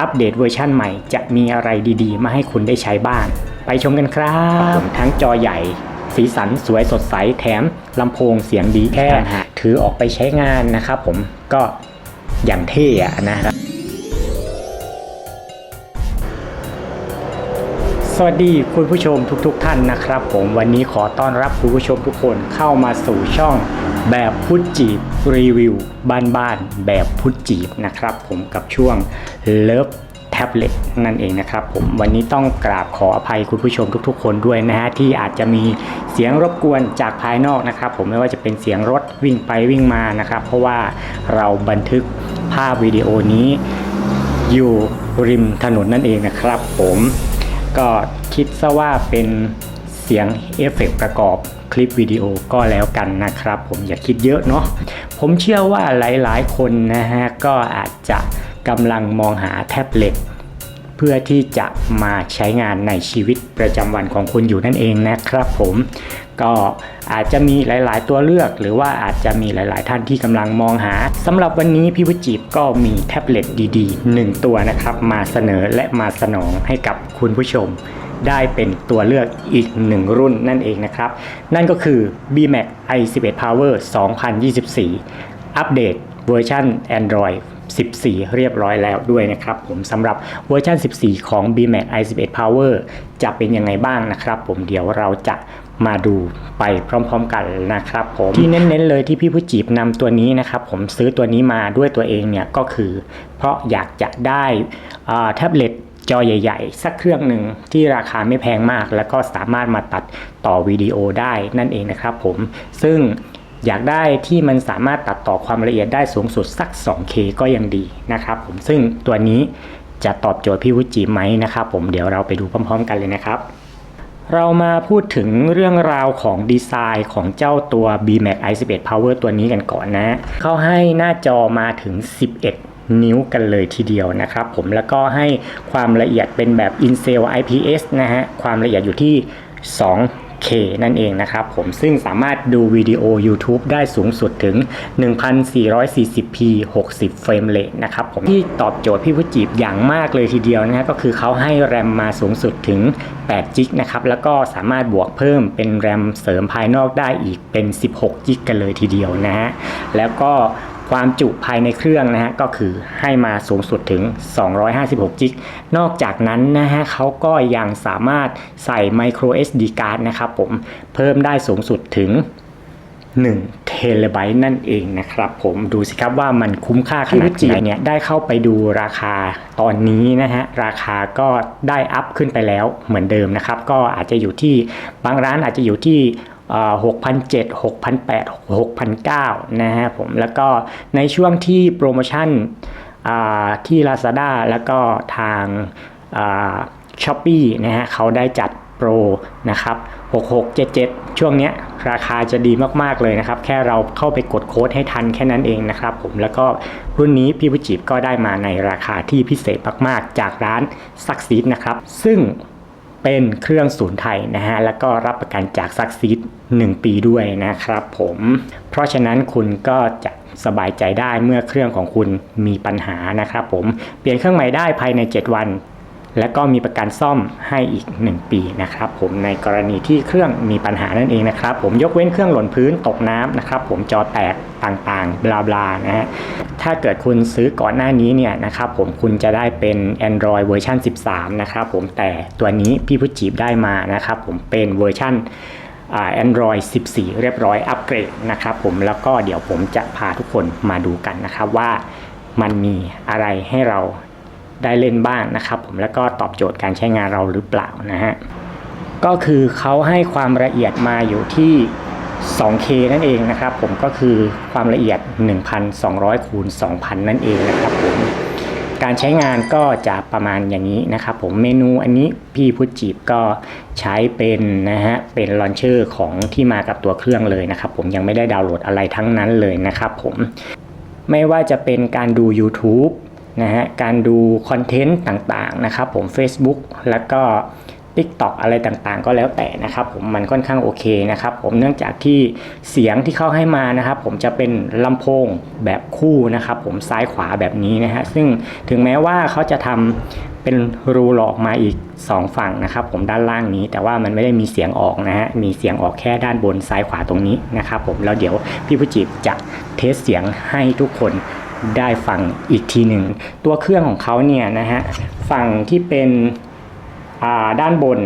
อัปเดตเวอร์ชั่นใหม่ จะมีอะไรดีๆ มาให้คุณได้ใช้บ้าง ไปชมกันครับ ทั้งจอใหญ่ สีสันสวยสดใสแถมลำโพงเสียงดีแค่ถือออกไปใช้งานนะครับผมก็อย่างเท่อะนะ สวัสดีคุณผู้ชมทุกๆทท่านนะครับ ผมวันนี้ขอต้อนรับคุณผู้ชมทุกคนเข้ามาสู่ช่องแบบพุทธจีบรีวิว บ้านๆแบบพุทธจีบนะครับ ผมกับช่วงเลิฟแท็บเล็ตนั่นเองนะครับ ผมวันนี้ต้องกราบขออภัยคุณผู้ชมทุก ๆ คนด้วยนะฮะที่อาจจะมีเสียงรบกวนจากภายนอกนะครับ ผมไม่ว่าจะเป็นเสียงรถวิ่งไปวิ่งมานะครับ เพราะว่าเราบันทึกภาพวิดีโอนี้อยู่ริมถนนนั่นเองนะครับ ผม ก็คิดซะว่าเป็นเสียงเอฟเฟกต์ประกอบคลิปวิดีโอก็แล้วกันนะครับ ผมอย่าคิดเยอะเนาะผมเชื่อว่าหลายๆ คนนะฮะก็อาจจะกำลังมองหาแท็บเล็ตเพื่อที่จะมาใช้งานในชีวิตประจำวันของคุณอยู่นั่นเองนะครับผม ก็อาจจะมีหลาย ๆ ตัวเลือก หรือว่าอาจจะมีหลาย ๆ ท่านที่กำลังมองหาสำหรับวันนี้พี่วุจิบก็มีแท็บเล็ตดีๆ 1 ตัวนะครับ มาเสนอและมาสนองให้กับคุณผู้ชม ได้เป็นตัวเลือกอีกหนึ่งรุ่นนั่นเองนะครับ นั่นก็คือ BMAX i11 Power 2024 อัปเดตเวอร์ชัน Android 14 เรียบร้อยแล้วด้วยนะครับผมสำหรับเวอร์ชัน 14 ของ BMAX i11 Power จะเป็นยังไงบ้างนะครับ ผมเดี๋ยวเราจะ มาดูไปพร้อม ๆ กันนะครับผมที่เน้นๆเลยที่พี่ผู้จีบนำตัวนี้นะครับผมซื้อตัวนี้มาด้วยตัวเองเนี่ยก็คือ เพราะอยากจะได้อ่าแท็บเล็ตจอใหญ่ ๆ สักเครื่องหนึ่งที่ราคาไม่แพงมาก แล้วก็สามารถมาตัดต่อวิดีโอได้นั่นเองนะครับผมซึ่งอยากได้ที่มันสามารถตัดต่อความละเอียดได้สูงสุดสัก 2K ก็ยังดีนะครับผมซึ่งตัวนี้จะตอบโจทย์พี่วุจิไหมนะครับผมเดี๋ยวเราไปดูพร้อม ๆ กันเลยนะครับ เรามาพูดถึงเรื่องราวของดีไซน์ของเจ้าตัว BMAX i11 Power ตัวนี้กันก่อนนะ เขาให้หน้าจอมาถึง 11 นิ้วกันเลยทีเดียวนะครับผมแล้วก็ให้ความละเอียดเป็นแบบ Incel IPS นะฮะ ความละเอียดอยู่ที่ 2 2K นั่นเองนะครับผมซึ่งสามารถดูวิดีโอ YouTube ได้สูงสุดถึง 1440p 60 เฟรมเรทนะครับผมที่ตอบโจทย์พี่ผู้จีบอย่างมากเลยทีเดียวนะฮะก็คือเขาให้แรมมาสูงสุดถึง8จิกนะครับแล้วก็สามารถบวกเพิ่มเป็นแรมเสริมภายนอกได้อีกเป็น 16จิกกันเลยทีเดียวนะฮะแล้วก็ ความจุภายในเครื่องนะฮะก็คือให้มาสูงสุดถึง 256 จิก นอกจากนั้นนะฮะเขาก็ยังสามารถใส่ micro SD card นะครับผมเพิ่มได้สูงสุดถึง1เทเลไบต์นั่นเองนะครับผมดูสิครับว่ามันคุ้มค่าขนาดไหนเนี่ยได้เข้าไปดูราคาตอนนี้นะฮะราคาก็ได้อัพขึ้นไปแล้วเหมือนเดิมนะครับ ก็อาจจะอยู่ที่บางร้านอาจจะอยู่ที่ หกพันเจ็ดหกพันะฮะผมแล้วก็ในช่วงที่โปรโมชั่นที่ Lazada แล้วก็ทางช้อปปี้นะฮะเขาได้จัดโปรนะครับ 6677 ช่วงเนี้ยราคาจะดีมาก ๆ เลยนะครับ แค่เราเข้าไปกดโค้ดให้ทันแค่นั้นเองนะครับผมแล้วก็รุ่นนี้พี่วิจิบก็ได้มาในราคาที่พิเศษมาก ๆ จากร้านซักซีดนะครับ ซึ่ง เป็นเครื่องศูนย์ไทยนะฮะ แล้วก็รับประกันจากซักซีด1 ปีด้วยนะครับผม เพราะฉะนั้นคุณก็จะสบายใจได้เมื่อเครื่องของคุณมีปัญหานะครับผม เปลี่ยนเครื่องใหม่ได้ภายใน 7 วัน และก็มีประกันซ่อมให้อีก 1 ปีนะครับผมในกรณีที่เครื่องมีปัญหานั่นเองนะครับ ผมยกเว้นเครื่องหล่นพื้นตกน้ำนะครับผมจอแตกต่างๆ บลาบลานะฮะถ้าเกิดคุณซื้อก่อนหน้านี้เนี่ยนะครับผมคุณจะได้เป็น Android เวอร์ชัน13 นะครับผมแต่ตัวนี้พี่พุจีบได้มานะครับผมเป็นเวอร์ชัน Android 14 เรียบร้อยอัปเกรดนะครับผมแล้วก็เดี๋ยวผมจะพาทุกคนมาดูกันนะครับว่ามันมีอะไรให้เรา ได้เล่นบ้างนะครับผมแล้วก็ตอบโจทย์การใช้งานเราหรือเปล่านะฮะก็คือเขาให้ความละเอียดมาอยู่ที่ 2K นั่นเองนะครับผมก็คือความละเอียด 1,200คูณ2,000 นั่นเองนะครับผมการใช้งานก็จะประมาณอย่างนี้นะครับผมเมนูอันนี้พี่พุทจีบก็ใช้เป็นนะฮะเป็นลอนเชอร์ของที่มากับตัวเครื่องเลยนะครับผมยังไม่ได้ดาวน์โหลดอะไรทั้งนั้นเลยนะครับผมไม่ว่าจะเป็นการดู YouTube นะฮะการดูคอนเทนต์ต่างๆนะครับผม Facebook แล้วก็ TikTok อะไรต่างๆ ก็แล้วแต่นะครับผมมันค่อนข้างโอเคนะครับผมเนื่องจากที่เสียงที่เขาให้มานะครับผมจะเป็นลำโพงแบบคู่นะครับผมซ้ายขวาแบบนี้นะฮะซึ่งถึงแม้ว่าเขาจะทำเป็นรูหลอกมาอีก 2 ฝั่งนะครับผมด้านล่างนี้แต่ว่ามันไม่ได้มีเสียงออกนะฮะมีเสียงออกแค่ด้านบนซ้ายขวาตรงนี้นะครับผมแล้วเดี๋ยวพี่ผู้จิบจะเทสเสียงให้ทุกคน ได้ฟังอีกทีหนึ่ง ตัวเครื่องของเขาเนี่ยนะฮะฝั่งที่เป็นด้านบน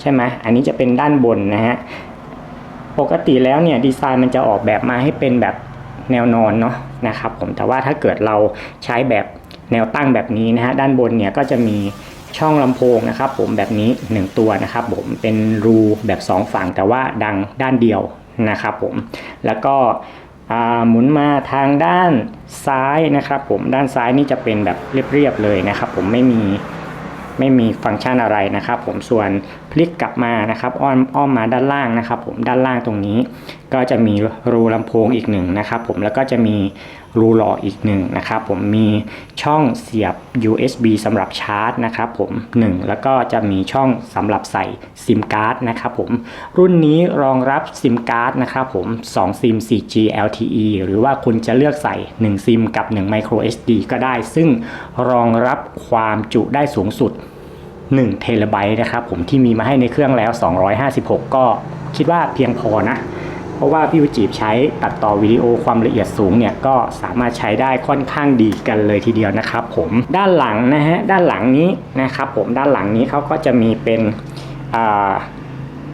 ใช่ไหมอันนี้จะเป็นด้านบนนะฮะปกติแล้วเนี่ยดีไซน์มันจะออกแบบมาให้เป็นแบบแนวนอนเนาะนะครับผมแต่ว่าถ้าเกิดเราใช้แบบแนวตั้งแบบนี้นะฮะด้านบนเนี่ยก็จะมีช่องลำโพงนะครับผมแบบนี้ 1 ตัวนะครับผมเป็นรูแบบ 2 ฝั่งแต่ว่าดังด้านเดียวนะครับผมแล้วก็ หมุนมาทางด้านซ้ายนะครับ ผมด้านซ้ายนี่จะเป็นแบบเรียบๆเลยนะครับ ผมไม่มีไม่มีฟังก์ชันอะไรนะครับ ผมส่วนพลิกกลับมานะครับอ้อมอ้อมมาด้านล่างนะครับ ผมด้านล่างตรงนี้ ก็จะมีรูลำโพงอีกหนึ่งนะครับ ผมแล้วก็จะมี รูหล่ออีกหนึ่งนะครับผมมีช่องเสียบ USB สำหรับชาร์จนะครับผมหนึ่งแล้วก็จะมีช่องสำหรับใส่ซิมการ์ดนะครับผม รุ่นนี้รองรับซิมการ์ดนะครับผม 2 ซิม 4G LTE หรือว่าคุณจะเลือกใส่ 1 ซิมกับ 1 micro SD ก็ได้ ซึ่งรองรับความจุได้สูงสุด1เทราไบต์นะครับผมที่มีมาให้ในเครื่องแล้ว 256 ก็คิดว่าเพียงพอนะ เพราะว่าพี่วิจีบใช้ตัดต่อวิดีโอความละเอียดสูงเนี่ยก็สามารถใช้ได้ค่อนข้างดีกันเลยทีเดียวนะครับผมด้านหลังนะฮะด้านหลังนี้นะครับผมด้านหลังนี้เขาก็จะมีเป็น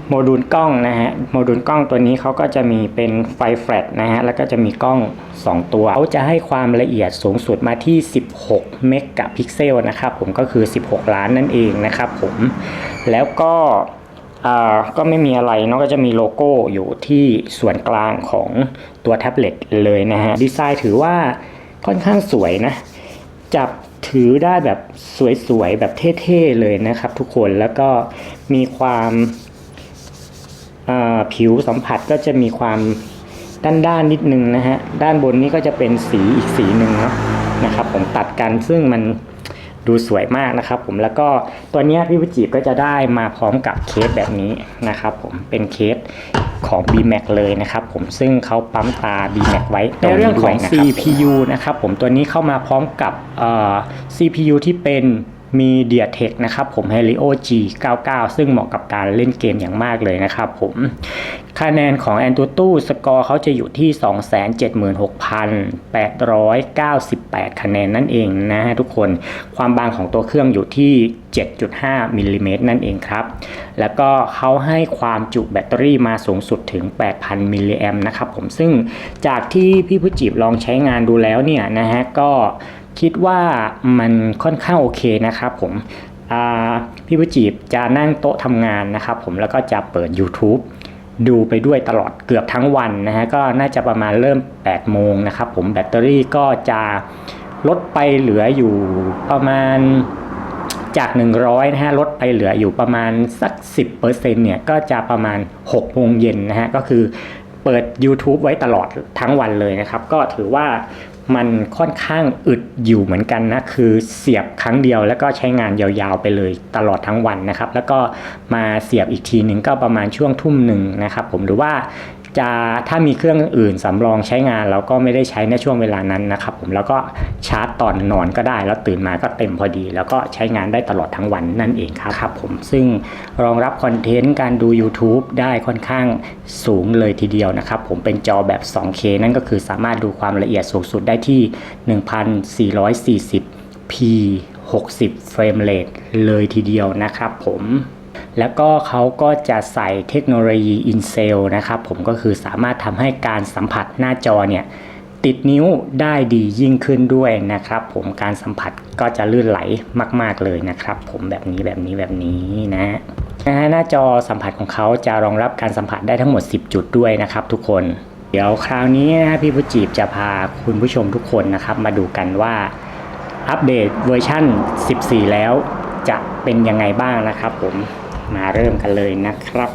โมดูลกล้องนะฮะโมดูลกล้องตัวนี้เขาก็จะมีเป็นไฟแฟลชนะฮะแล้วก็จะมีกล้อง 2 ตัวเขาจะให้ความละเอียดสูงสุดมาที่ 16 เมกะพิกเซลนะครับผมก็คือ 16 ล้านนั่นเองนะครับผมแล้วก็ ก็ไม่มีอะไรเนาะก็จะมีโลโก้อยู่ที่ส่วนกลางของตัวแท็บเล็ตเลยนะฮะดีไซน์ถือว่าค่อนข้างสวยนะ จับถือได้แบบสวยๆ แบบเท่ๆ เลยนะครับทุกคนแล้วก็มีความผิวสัมผัสก็จะมีความด้านๆนิดนึงนะฮะ ด้านบนนี้ก็จะเป็นสีอีกสีหนึ่งเนาะนะครับผมตัดกันซึ่งมัน ดูสวยมากนะครับผมแล้วก็ตัวเนี้ยพี่วิจิตรก็จะได้มาพร้อมกับเคสแบบนี้นะครับผมเป็นเคสของ BMAX เลยนะครับผมซึ่งเขาปั๊มตา BMAX ไว้ในเรื่องของ CPU นะครับผมตัวนี้เข้ามาพร้อมกับเอ่อ CPU ที่เป็น มี MediaTek นะครับผม Helio G99 ซึ่งเหมาะกับการเล่นเกมอย่างมากเลยนะครับผมคะแนนของ AnTuTu สกอร์เขาจะอยู่ที่ 276,898 คะแนนนั่นเองนะฮะทุกคนความบางของตัวเครื่องอยู่ที่ 7.5มิลลิเมตรนั่นเองครับ แล้วก็เขาให้ความจุแบตเตอรี่มาสูงสุดถึง 8,000มิลลิแอมนะครับผมซึ่งจากที่พี่ผู้จีบลองใช้งานดูแล้วเนี่ยนะฮะก็ คิดว่ามันค่อนข้างโอเคนะครับผมพี่ผู้จีบจะนั่งโต๊ะทำงานนะครับผมแล้วก็จะเปิด YouTube ดูไปด้วยตลอดเกือบทั้งวันนะฮะก็น่าจะประมาณเริ่ม 8 โมงนะครับผมแบตเตอรี่ก็จะลดไปเหลืออยู่ประมาณจาก 100นะฮะลดไปเหลืออยู่ประมาณสัก 10%เนี่ยก็จะประมาณ6โมงเย็นนะฮะก็คือเปิด YouTube ไว้ตลอดทั้งวันเลยนะครับ ก็ถือว่า มันค่อนข้างอึดอยู่เหมือนกันนะคือเสียบครั้งเดียวแล้วก็ใช้งานยาวๆไปเลยตลอดทั้งวันนะครับ แล้วก็มาเสียบอีกทีหนึ่งก็ประมาณช่วงทุ่มหนึ่งนะครับ ผมหรือว่า จะถ้ามีเครื่องอื่นสำรองใช้งานเราก็ไม่ได้ใช้ในช่วงเวลานั้นนะครับผมแล้วก็ชาร์จตอนนอนก็ได้ แล้วตื่นมาก็เต็มพอดี แล้วก็ใช้งานได้ตลอดทั้งวันนั่นเองครับครับผมซึ่งรองรับคอนเทนต์การดู YouTube ได้ค่อนข้างสูงเลยทีเดียวนะครับผมเป็นจอแบบ 2K นั่นก็คือสามารถดูความละเอียดสูงสุดได้ที่ 1440p 60 เฟรมเรทเลยทีเดียวนะครับผม แล้วก็เขาก็จะใส่เทคโนโลยี InCell นะครับ ผมก็คือสามารถทำให้การสัมผัสหน้าจอเนี่ยติดนิ้วได้ดียิ่งขึ้นด้วยนะครับ ผมการสัมผัสก็จะลื่นไหลมาก ๆเลยนะครับ ผมแบบนี้แบบนี้แบบนี้นะนะหน้าจอสัมผัสของเขาจะรองรับการสัมผัสได้ทั้งหมด 10 จุดด้วยนะครับ ทุกคน เดี๋ยวคราวนี้นะพี่ผู้จีบจะพาคุณผู้ชมทุกคนนะครับ มาดูกันว่าอัปเดตเวอร์ชั่น 14 แล้วจะเป็นยังไงบ้างนะครับผม มาเริ่มกันเลยนะครับ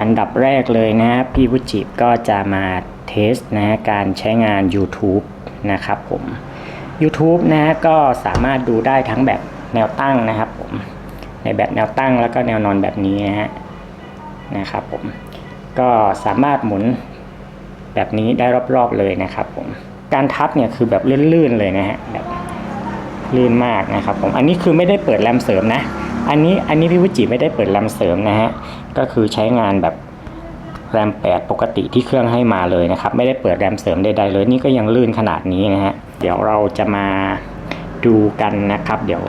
อันดับแรกเลยนะพี่วุจิก็จะมาเทสนะฮะการใช้งาน YouTube นะครับผม YouTube นะฮะก็สามารถดูได้ทั้งแบบแนวตั้งนะครับผมในแบบแนวตั้งแล้วก็แนวนอนแบบนี้นะฮะนะครับผมก็สามารถหมุนแบบนี้ได้รอบๆเลยนะครับผมการทับเนี่ยคือแบบลื่นๆเลยนะฮะแบบลื่นมากนะครับผมอันนี้คือไม่ได้เปิดแรมเสริมนะ อันนี้อันนี้พี่วุจิไม่ได้เปิดแรมเสริมนะฮะ ก็คือใช้งานแบบแรม 8 ปกติที่เครื่องให้มาเลยนะครับ ไม่ได้เปิดแรมเสริมใดๆเลย นี่ก็ยังลื่นขนาดนี้นะฮะ เดี๋ยวเราจะมาดูกันนะครับ เดี๋ยว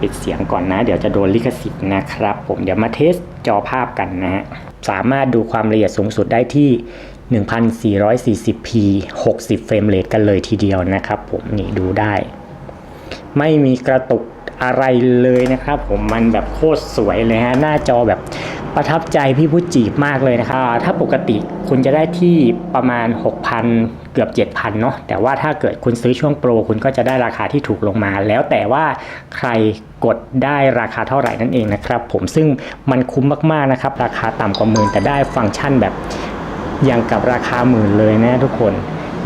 ปิดเสียงก่อนนะ เดี๋ยวจะโดนลิขสิทธิ์นะครับ ผมเดี๋ยวมาเทสจอภาพกันนะฮะ สามารถดูความละเอียดสูงสุดได้ที่ 1440p 60 เฟรมเรทกันเลยทีเดียวนะครับ ผมนี่ดูได้ ไม่มีกระตุก อะไรเลยนะครับ ผมมันแบบโคตรสวยเลยฮะหน้าจอแบบประทับใจพี่ผู้จีบมากเลยนะครับ ถ้าปกติคุณจะได้ที่ประมาณ 6,000 เกือบ 7,000 เนาะแต่ว่าถ้าเกิดคุณซื้อช่วงโปร คุณก็จะได้ราคาที่ถูกลงมา แล้วแต่ว่าใครกดได้ราคาเท่าไหร่นั่นเองนะครับผมซึ่งมันคุ้มมากๆนะครับ ราคาต่ำกว่าหมื่นแต่ได้ฟังก์ชันแบบอย่างกับราคาหมื่นเลยนะทุกคน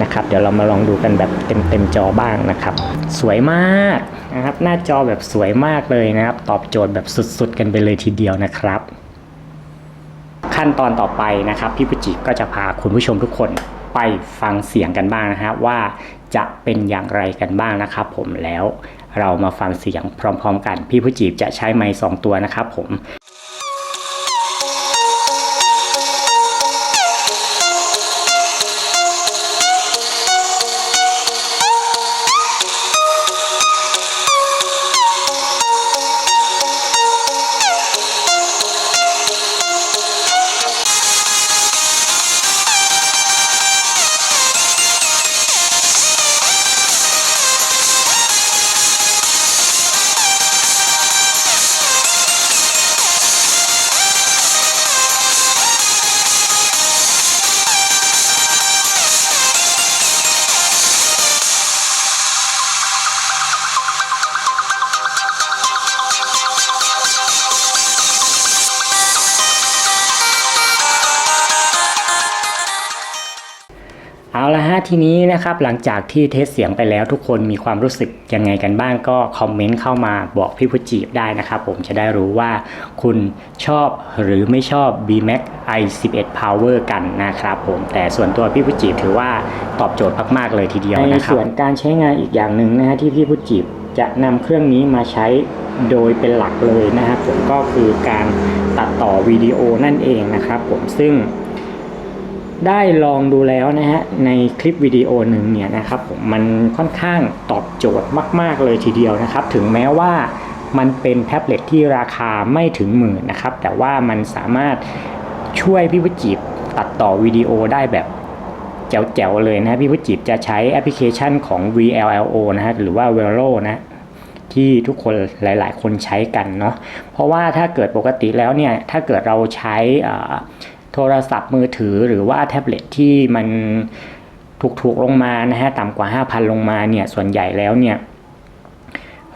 นะครับ เดี๋ยวเรามาลองดูกันแบบเต็มเต็มจอบ้างนะครับ สวยมากนะครับ หน้าจอแบบสวยมากเลยนะครับ ตอบโจทย์แบบสุดๆ กันไปเลยทีเดียวนะครับ ขั้นตอนต่อไปนะครับ พี่ปุจิก็จะพาคุณผู้ชมทุกคนไปฟังเสียงกันบ้างนะฮะว่าจะเป็นอย่างไรกันบ้างนะครับผมแล้วเรามาฟังเสียงพร้อม ๆ กัน พี่พุจิจะใช้ไมค์สองตัวนะครับผม ทีนี้นะครับหลังจากที่เทสเสียงไปแล้วทุกคนมีความรู้สึกยังไงกันบ้างก็คอมเมนต์เข้ามาบอกพี่พุจีบได้นะครับ ผมจะได้รู้ว่าคุณชอบหรือไม่ชอบ BMAX i11 Power กันนะครับผมแต่ส่วนตัวพี่พุจีบถือว่าตอบโจทย์มากๆเลยทีเดียวนะครับในส่วนการใช้งานอีกอย่างหนึ่งนะฮะที่พี่พุจีบจะนำเครื่องนี้มาใช้โดยเป็นหลักเลยนะครับผมก็คือการตัดต่อวิดีโอนั่นเองนะครับผมซึ่ง ได้ลองดูแล้วนะฮะในคลิปวิดีโอหนึ่งเนี่ยนะครับผมมันค่อนข้างตอบโจทย์มาก ๆ เลยทีเดียวนะครับ ถึงแม้ว่ามันเป็นแท็บเล็ตที่ราคาไม่ถึงหมื่นนะครับ แต่ว่ามันสามารถช่วยพี่วจิบตัดต่อวิดีโอได้แบบแจ๋วๆเลยนะพี่วจิบจะใช้แอปพลิเคชันของ VLLO นะฮะหรือว่า Velo นะที่ทุกคนหลาย ๆ คนใช้กันเนาะเพราะว่าถ้าเกิดปกติแล้วเนี่ยถ้าเกิดเราใช้อ่า โทรศัพท์มือถือหรือว่าแท็บเล็ตที่มันถูกๆลงมานะฮะต่ำกว่า 5,000 ลงมาเนี่ยส่วนใหญ่แล้วเนี่ย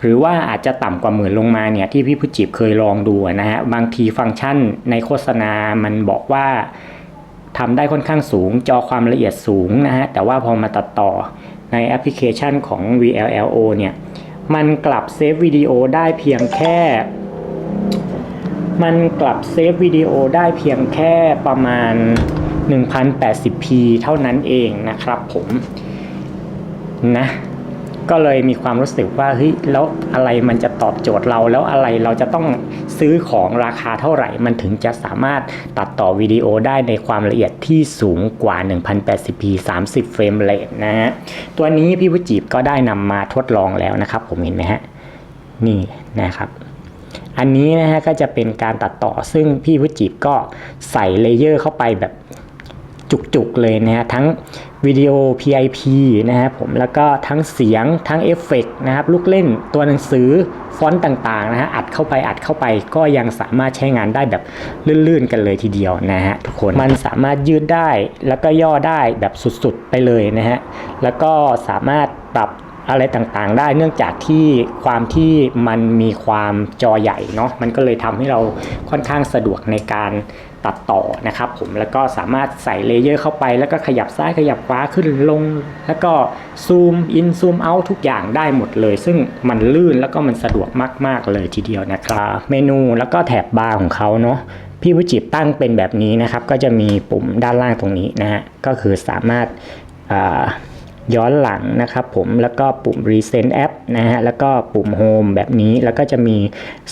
หรือว่าอาจจะต่ำกว่าหมื่นลงมาเนี่ยที่พี่ผู้จีบเคยลองดูนะฮะบางทีฟังก์ชันในโฆษณามันบอกว่าทำได้ค่อนข้างสูงจอความละเอียดสูงนะฮะแต่ว่าพอมาตัดต่อในแอปพลิเคชันของ VLLO เนี่ยมันกลับเซฟวิดีโอได้เพียงแค่ มันกลับเซฟวิดีโอได้เพียงแค่ประมาณ 1080p เท่านั้นเองนะครับผมนะก็เลยมีความรู้สึกว่าเฮ้ยแล้วอะไรมันจะตอบโจทย์เราแล้วอะไรเราจะต้องซื้อของราคาเท่าไหร่ มันถึงจะสามารถตัดต่อวิดีโอได้ในความละเอียดที่สูงกว่า 1080p 30 เฟรมเรทนะฮะตัวนี้พี่วุจีบก็ได้นำมาทดลองแล้วนะครับ ผมเห็นไหมฮะนี่นะครับ อันนี้นะฮะก็จะเป็นการตัดต่อซึ่งพี่วุจีบก็ใส่เลเยอร์เข้าไปแบบจุกๆเลยนะฮะทั้งวิดีโอ PIP นะฮะผมแล้วก็ทั้งเสียงทั้งเอฟเฟกต์นะครับลูกเล่นตัวหนังสือฟอนต์ต่างๆนะฮะอัดเข้าไปอัดเข้าไปก็ยังสามารถใช้งานได้แบบลื่นๆกันเลยทีเดียวนะฮะทุกคนมันสามารถยืดได้แล้วก็ย่อได้แบบสุดๆไปเลยนะฮะแล้วก็สามารถปรับ อะไรต่างๆ ได้เนื่องจากที่ความที่มันมีความจอใหญ่เนาะมันก็เลยทำให้เราค่อนข้างสะดวกในการตัดต่อนะครับผมแล้วก็สามารถใส่เลเยอร์เข้าไป แล้วก็ขยับซ้ายขยับขวาขึ้นลง แล้วก็ซูมอินซูมเอาทุกอย่างได้หมดเลย ซึ่งมันลื่นแล้วก็มันสะดวกมากๆเลยทีเดียวนะครับ เมนูแล้วก็แถบบาร์ของเขาเนาะพี่วิจิตรตั้งเป็นแบบนี้นะครับ ก็จะมีปุ่มด้านล่างตรงนี้นะฮะก็คือสามารถ ย้อนหลังนะครับผมแล้วก็ปุ่ม Recent App นะฮะแล้วก็ปุ่ม Home แบบนี้แล้วก็จะมี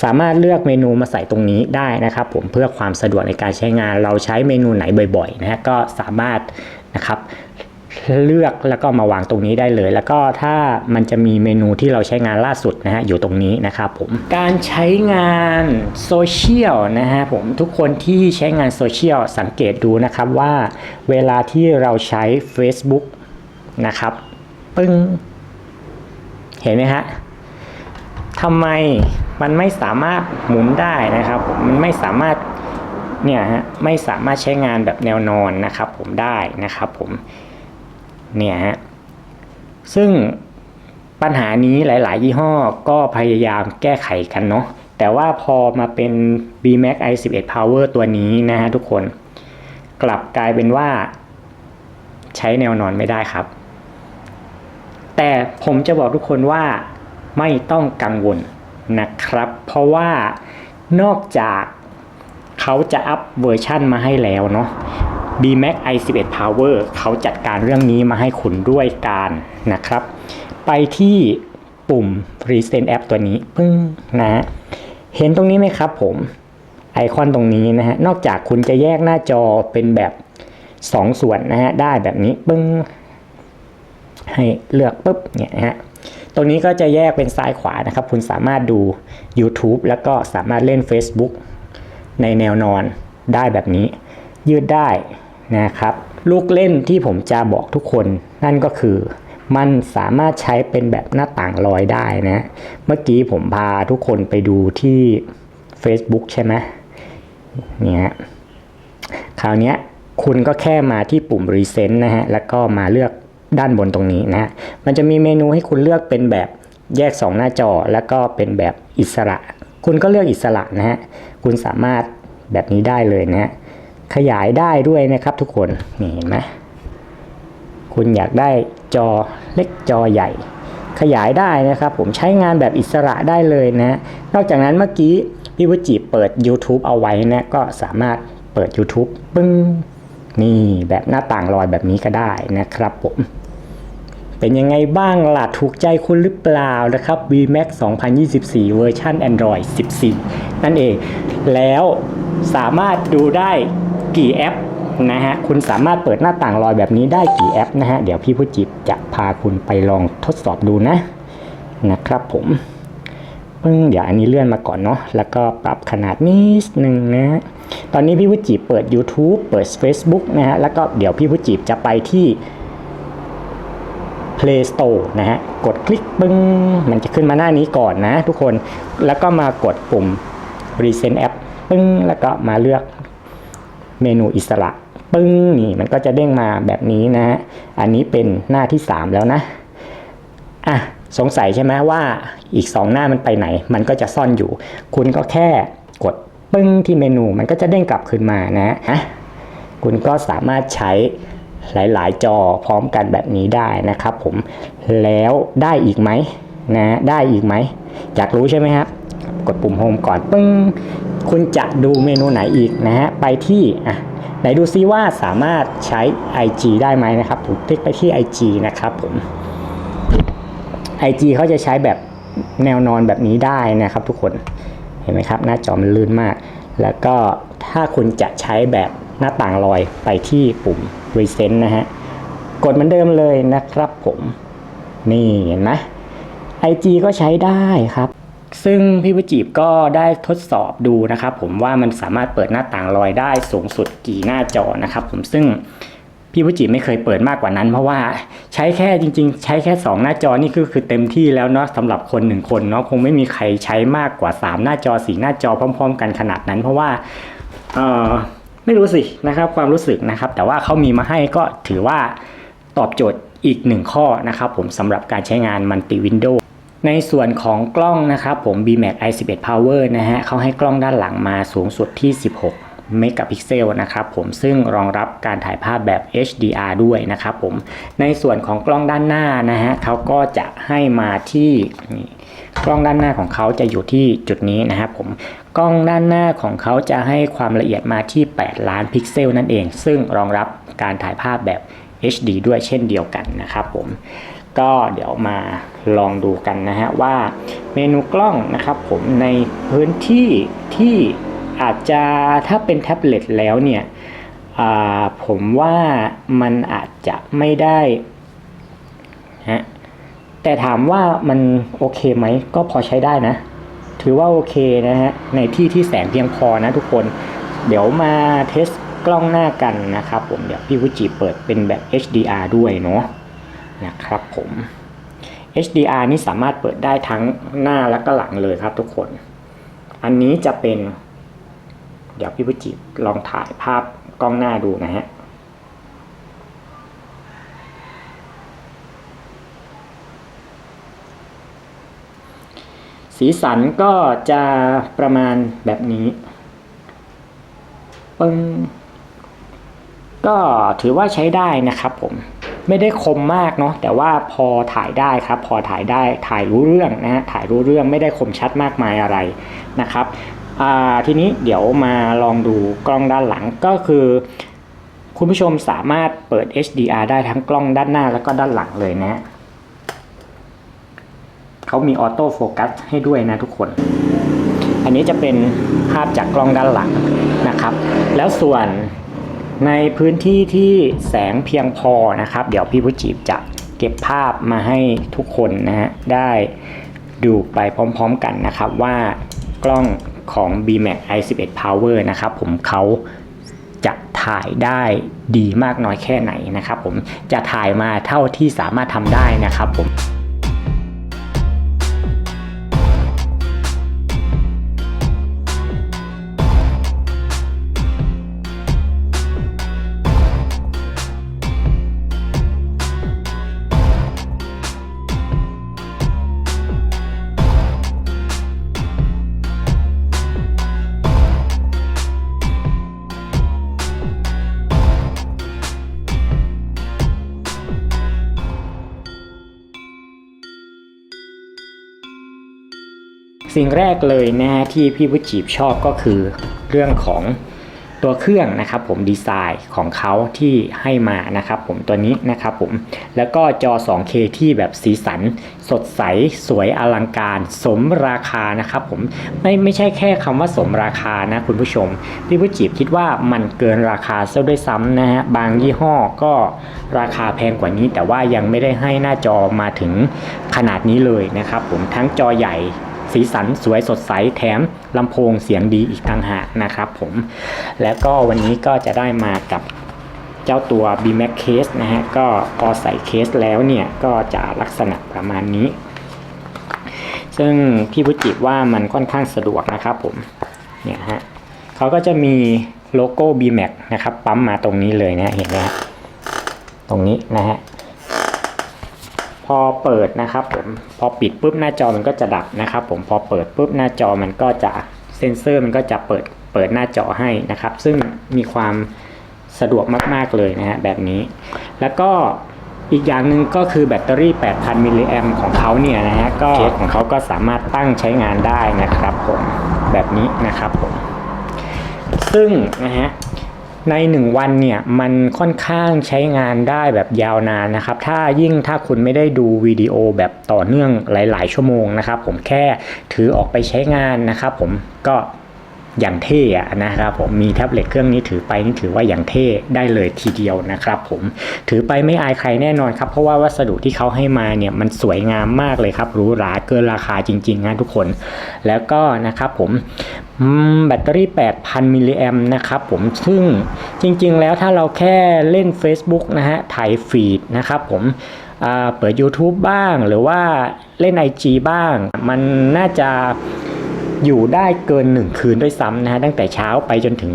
สามารถเลือกเมนูมาใส่ตรงนี้ได้นะครับผมเพื่อความสะดวกในการใช้งานเราใช้เมนูไหนบ่อยๆนะฮะก็สามารถนะครับเลือกแล้วก็มาวางตรงนี้ได้เลย แล้วก็ถ้ามันจะมีเมนูที่เราใช้งานล่าสุดนะฮะอยู่ตรงนี้นะครับผมการใช้งานโซเชียลนะฮะผมทุกคนที่ใช้งานโซเชียลสังเกตดูนะครับว่าเวลาที่เราใช้ Facebook นะครับ ปึ้ง เห็นไหมฮะทำไมมันไม่สามารถหมุนได้นะครับผมมันไม่สามารถเนี่ยฮะไม่สามารถใช้งานแบบแนวนอนนะครับ ผมได้นะครับผมเนี่ยฮะซึ่งปัญหานี้หลาย ๆ ยี่ห้อก็พยายามแก้ไขกันเนาะแต่ว่าพอมาเป็น BMAX i11 Power ตัวนี้นะฮะทุกคน กลับกลายเป็นว่า ใช้แนวนอนไม่ได้ครับ แต่ผมจะบอกทุกคนว่าไม่ต้องกังวลนะครับ เพราะว่านอกจากเขาจะอัปเวอร์ชันมาให้แล้วเนาะ BMAX i11 Power เขาจัดการเรื่องนี้มาให้คุณด้วยการนะครับ ไปที่ปุ่ม Recent App ตัวนี้ปึ้งนะฮะเห็นตรงนี้ไหมครับผมไอคอนตรงนี้นะฮะ นอกจากคุณจะแยกหน้าจอเป็นแบบ 2ส่วนนะฮะ ได้แบบนี้ปึ้ง ให้เลือกปุ๊บเนี่ยฮะตรงนี้ก็จะแยกเป็นซ้ายขวานะครับ คุณสามารถดู YouTube แล้วก็สามารถเล่น Facebook ในแนวนอนได้แบบนี้ ยืดได้นะครับ ลูกเล่นที่ผมจะบอกทุกคน นั่นก็คือมันสามารถใช้เป็นแบบหน้าต่างลอยได้นะ เมื่อกี้ผมพาทุกคนไปดูที่ Facebook ใช่ไหมเนี่ยคราวนี้คุณก็แค่มาที่ปุ่ม Recent นะฮะ แล้วก็มาเลือก ด้านบนตรงนี้นะมันจะมีเมนูให้คุณเลือกเป็นแบบแยก 2 หน้าจอ แล้วก็เป็นแบบอิสระ คุณก็เลือกอิสระนะฮะ คุณสามารถแบบนี้ได้เลยนะฮะ ขยายได้ด้วยนะครับทุกคน นี่เห็นไหมคุณอยากได้จอเล็กจอใหญ่ ขยายได้นะครับ ผมใช้งานแบบอิสระได้เลยนะ นอกจากนั้นเมื่อกี้พี่วุจิเปิด YouTube เอาไว้นะ ก็สามารถเปิด YouTube ปึ้งนี่แบบหน้าต่างลอยแบบนี้ก็ได้นะครับผม เป็นยังไงบ้างล่ะถูกใจคุณหรือเปล่านะครับ VMAX 2024 เวอร์ชัน Android 14 นั่นเอง แล้วสามารถดูได้กี่แอปนะฮะ คุณสามารถเปิดหน้าต่างลอยแบบนี้ได้กี่แอปนะฮะ เดี๋ยวพี่ผู้จิตจะพาคุณไปลองทดสอบดูนะ นะครับผมปึ้งเดี๋ยวอันนี้เลื่อนมาก่อนเนาะ แล้วก็ปรับขนาดนิดนึงนะ ตอนนี้พี่วุจิเปิด YouTube เปิด Facebook นะฮะ แล้วก็เดี๋ยวพี่วุจิจะไปที่ Play Store นะฮะ กดคลิกปึ้ง มันจะขึ้นมาหน้านี้ก่อนนะทุกคน แล้วก็มากดปุ่ม Recent App ปึ้ง แล้วก็มาเลือกเมนูอิสระปึ้งนี่มันก็จะเด้งมาแบบนี้นะฮะ อันนี้เป็นหน้าที่ 3 แล้วนะ อะ สงสัยใช่ไหมว่าอีก 2 หน้ามันไปไหน มันก็จะซ่อนอยู่ คุณก็แค่กดปึ้งที่เมนูมันก็จะเด้งกลับคืนมานะฮะ คุณก็สามารถใช้ หลายๆ จอพร้อมกันแบบนี้ได้นะครับผมแล้วได้อีกไหมนะได้อีกไหมอยากรู้ใช่ไหมครับกดปุ่มโฮมก่อนปึ้งคุณจะดูเมนูไหนอีกนะฮะไปที่อะไหนดูซิว่าสามารถใช้ IG ได้ไหมนะครับผมคลิกไปที่ IG นะครับผม IG เขาจะใช้แบบแนวนอนแบบนี้ได้นะครับทุกคนเห็นไหมครับ หน้าจอมันลื่นมาก แล้วก็ถ้าคุณจะใช้แบบ หน้าต่างลอยไปที่ปุ่ม Recent นะฮะ กดเหมือนเดิมเลยนะครับผม นี่เห็นไหม IG ก็ใช้ได้ครับ ซึ่งพี่วิจีบก็ได้ทดสอบดูนะครับผมว่ามันสามารถเปิดหน้าต่างลอยได้สูงสุดกี่หน้าจอนะครับผมซึ่งพี่วุจิไม่เคยเปิดมากกว่านั้น เพราะว่าใช้แค่จริง ๆ ใช้แค่ 2 หน้าจอนี่คือคือเต็มที่แล้วเนาะสำหรับคนหนึ่งคนเนาะคงไม่มีใครใช้มากกว่า 3 หน้าจอ 4 หน้าจอพร้อม ๆ กันขนาดนั้น เพราะว่าเออ ไม่รู้สินะครับความรู้สึกนะครับ แต่ว่าเขามีมาให้ก็ถือว่าตอบโจทย์อีกหนึ่งข้อนะครับผมสำหรับการใช้งานมัลติวินโดว์ในส่วนของกล้องนะครับผม BMAX i11 Power นะฮะเขาให้กล้องด้านหลังมาสูงสุดที่ 16 เมกะพิกเซลนะครับผมซึ่งรองรับการถ่ายภาพแบบ HDR ด้วยนะครับผมในส่วนของกล้องด้านหน้านะฮะเขาก็จะให้มาที่นี่กล้องด้านหน้าของเขาจะอยู่ที่จุดนี้นะครับผม กล้องด้านหน้าของเขาจะให้ความละเอียดมาที่ 8 ล้านพิกเซลนั่นเอง ซึ่งรองรับการถ่ายภาพแบบ HD ด้วยเช่นเดียวกันนะครับผมก็เดี๋ยวมาลองดูกันนะฮะว่าเมนูกล้องนะครับผมในพื้นที่ที่อาจจะถ้าเป็นแท็บเล็ตแล้วเนี่ยผมว่ามันอาจจะไม่ได้ฮะแต่ถามว่ามันโอเคไหมก็พอใช้ได้นะ ถือว่าโอเคนะฮะในที่ที่แสงเพียงพอนะทุกคน เดี๋ยวมาเทสกล้องหน้ากันนะครับผมเดี๋ยวพี่วุจิเปิดเป็นแบบ HDR ด้วยเนาะนะครับผม HDR นี่สามารถเปิดได้ทั้งหน้าและก็หลังเลยครับทุกคน อันนี้จะเป็น เดี๋ยวพี่วุจิลองถ่ายภาพกล้องหน้าดูนะฮะ สีสันก็จะประมาณแบบนี้ปึ้งก็ถือว่าใช้ได้นะครับผมไม่ได้คมมากเนาะแต่ว่าพอถ่ายได้ครับ พอถ่ายได้ถ่ายรู้เรื่องนะฮะถ่ายรู้เรื่องไม่ได้คมชัดมากมายอะไรนะครับทีนี้เดี๋ยวมาลองดูกล้องด้านหลังก็คือ คุณผู้ชมสามารถเปิด HDR ได้ทั้งกล้องด้านหน้าแล้วก็ด้านหลังเลยนะฮะ เขามีออโต้โฟกัสให้ด้วยนะทุกคน อันนี้จะเป็นภาพจากกล้องด้านหลังนะครับ แล้วส่วนในพื้นที่ที่แสงเพียงพอนะครับ เดี๋ยวพี่ผู้จีบจะเก็บภาพมาให้ทุกคนนะฮะได้ดูไปพร้อมๆกันนะครับว่ากล้องของ BMAX i11 Power นะครับผมเขาจะถ่ายได้ดีมากน้อยแค่ไหนนะครับผมจะถ่ายมาเท่าที่สามารถทำได้นะครับผม สิ่งแรกเลยนะที่พี่วุจีบชอบก็คือเรื่องของตัวเครื่องนะครับผมดีไซน์ของเขาที่ให้มานะครับผมตัวนี้นะครับผมแล้วก็จอ 2K ที่แบบสีสัน สดใสสวยอลังการ สมราคานะครับผมไม่ไม่ใช่แค่คำว่าสมราคานะคุณผู้ชม พี่วุจีบคิดว่ามันเกินราคาซะด้วยซ้ำนะฮะบางยี่ห้อก็ราคาแพงกว่านี้ แต่ว่ายังไม่ได้ให้หน้าจอมาถึงขนาดนี้เลยนะครับผมทั้งจอใหญ่ สีสันสวยสดใสแถมลำโพงเสียงดีอีกต่างหากนะครับผม แล้วก็วันนี้ก็จะได้มากับเจ้าตัว B Max Case นะฮะ ก็พอใส่เคสแล้วเนี่ย ก็จะลักษณะประมาณนี้ ซึ่งพี่พุจิว่ามันค่อนข้างสะดวกนะครับผม เนี่ยฮะเขาก็จะมีโลโก้ B Max นะครับ ปั๊มมาตรงนี้เลยนะเห็นไหมฮะตรงนี้นะฮะ พอเปิดนะครับผมพอปิดปุ๊บหน้าจอมันก็จะดับนะครับ ผมพอเปิดปุ๊บหน้าจอมันก็จะเซ็นเซอร์มันก็จะเปิดเปิดหน้าจอให้นะครับ ซึ่งมีความสะดวกมากๆเลยนะฮะแบบนี้ แล้วก็อีกอย่างหนึ่งก็คือแบตเตอรี่ 8,000 มิลลิแอมของเขาเนี่ยนะฮะก็เคสของเขาก็สามารถตั้งใช้งานได้นะครับผมแบบนี้นะครับผมซึ่งนะฮะ ใน 1 วันเนี่ยมันค่อนข้างใช้งานได้แบบยาวนานนะครับ ถ้ายิ่งถ้าคุณไม่ได้ดูวิดีโอแบบต่อเนื่องหลาย ๆ ชั่วโมงนะครับ ผมแค่ถือออกไปใช้งานนะครับ ผมก็อย่างเท่นะครับผมมีแท็บเล็ตเครื่องนี้ถือไปนี่ถือว่าอย่างเท่ได้เลยทีเดียวนะครับผมถือไปไม่อายใครแน่นอนครับ เพราะว่าวัสดุที่เขาให้มาเนี่ยมันสวยงามมากเลยครับหรูหราเกินราคาจริงๆนะทุกคน แล้วก็นะครับผม แบตเตอรี่ 8,000 มิลลิแอมนะครับผมซึ่งจริงๆ แล้วถ้าเราแค่เล่น Facebook นะฮะถ่ายฟีดนะครับผมเปิด YouTube บ้างหรือว่าเล่น IG บ้าง มันน่าจะอยู่ได้เกิน 1 คืนด้วยซ้ำนะฮะตั้งแต่เช้าไปจนถึง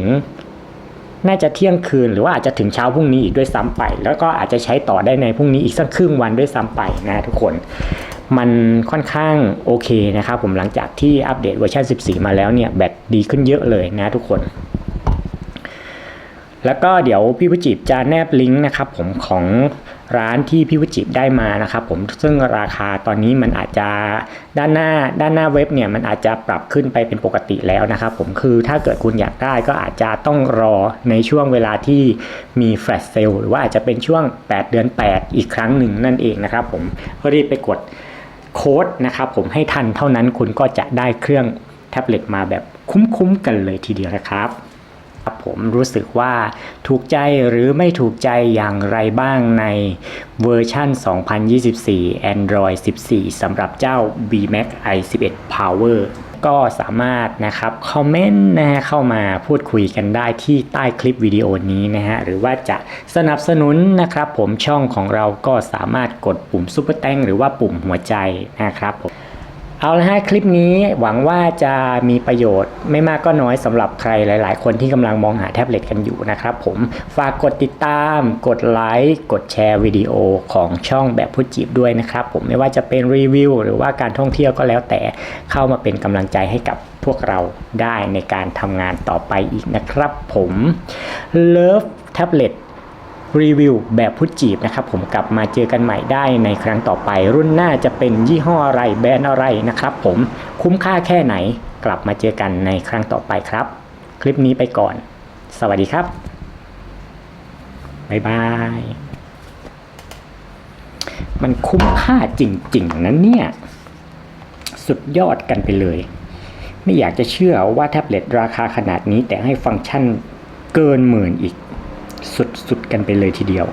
น่าจะเที่ยงคืนหรือว่าอาจจะถึงเช้าพรุ่งนี้อีกด้วยซ้ำไป แล้วก็อาจจะใช้ต่อได้ในพรุ่งนี้อีกสักครึ่งวันด้วยซ้ำไปนะทุกคน มันค่อนข้างโอเคนะครับผมหลังจากที่อัปเดตเวอร์ชัน14 มาแล้วเนี่ยแบตดีขึ้นเยอะเลยนะทุกคน แล้วก็เดี๋ยวพี่วจิบจะแนบลิงก์นะครับผมของร้านที่พี่วจิบได้มานะครับผมซึ่งราคาตอนนี้มันอาจจะด้านหน้าด้านหน้าเว็บเนี่ยมันอาจจะปรับขึ้นไปเป็นปกติแล้วนะครับผมคือถ้าเกิดคุณอยากได้ก็อาจจะต้องรอในช่วงเวลาที่มีแฟลชเซลหรือว่าอาจจะเป็นช่วง 8 เดือน 8 อีกครั้งหนึ่งนั่นเองนะครับผมก็รีบไปกด โค้ดนะครับผมให้ทันเท่านั้นคุณก็จะได้เครื่องแท็บเล็ตมาแบบคุ้มๆกันเลยทีเดียวนะครับครับผมรู้สึกว่าถูกใจหรือไม่ถูกใจอย่างไรบ้างในเวอร์ชัน 2024 Android 14 สำหรับเจ้า BMac i11 Power ก็สามารถนะครับคอมเมนต์นะฮะเข้ามาพูดคุยกันได้ที่ใต้คลิปวิดีโอนี้นะฮะหรือว่าจะสนับสนุนนะครับผมช่องของเราก็สามารถกดปุ่มซุปเปอร์แตงหรือว่าปุ่มหัวใจนะครับผม เอาละฮะคลิปนี้หวังว่าจะมีประโยชน์ไม่มากก็น้อยสำหรับใครหลาย ๆ คนที่กำลังมองหาแท็บเล็ตกันอยู่นะครับผมฝากกดติดตาม กดไลค์กดแชร์วิดีโอของช่องแบบพูดจีบด้วยนะครับผมไม่ว่าจะเป็นรีวิวหรือว่าการท่องเที่ยวก็แล้วแต่เข้ามาเป็นกำลังใจให้กับพวกเราได้ในการทำงานต่อไปอีกนะครับผม Love Tablet รีวิวแบบพุทจีบนะครับผมกลับมาเจอกันใหม่ได้ในครั้งต่อไป รุ่นหน้าจะเป็นยี่ห้ออะไรแบรนด์อะไรนะครับผมคุ้มค่าแค่ไหนกลับมาเจอกันในครั้งต่อไปครับ คลิปนี้ไปก่อน สวัสดีครับบ๊ายบายมันคุ้มค่าจริงๆนะเนี่ย สุดยอดกันไปเลย ไม่อยากจะเชื่อว่าแท็บเล็ตราคาขนาดนี้แต่ให้ฟังก์ชันเกินหมื่นอีก สุดๆกันไปเลยทีเดียว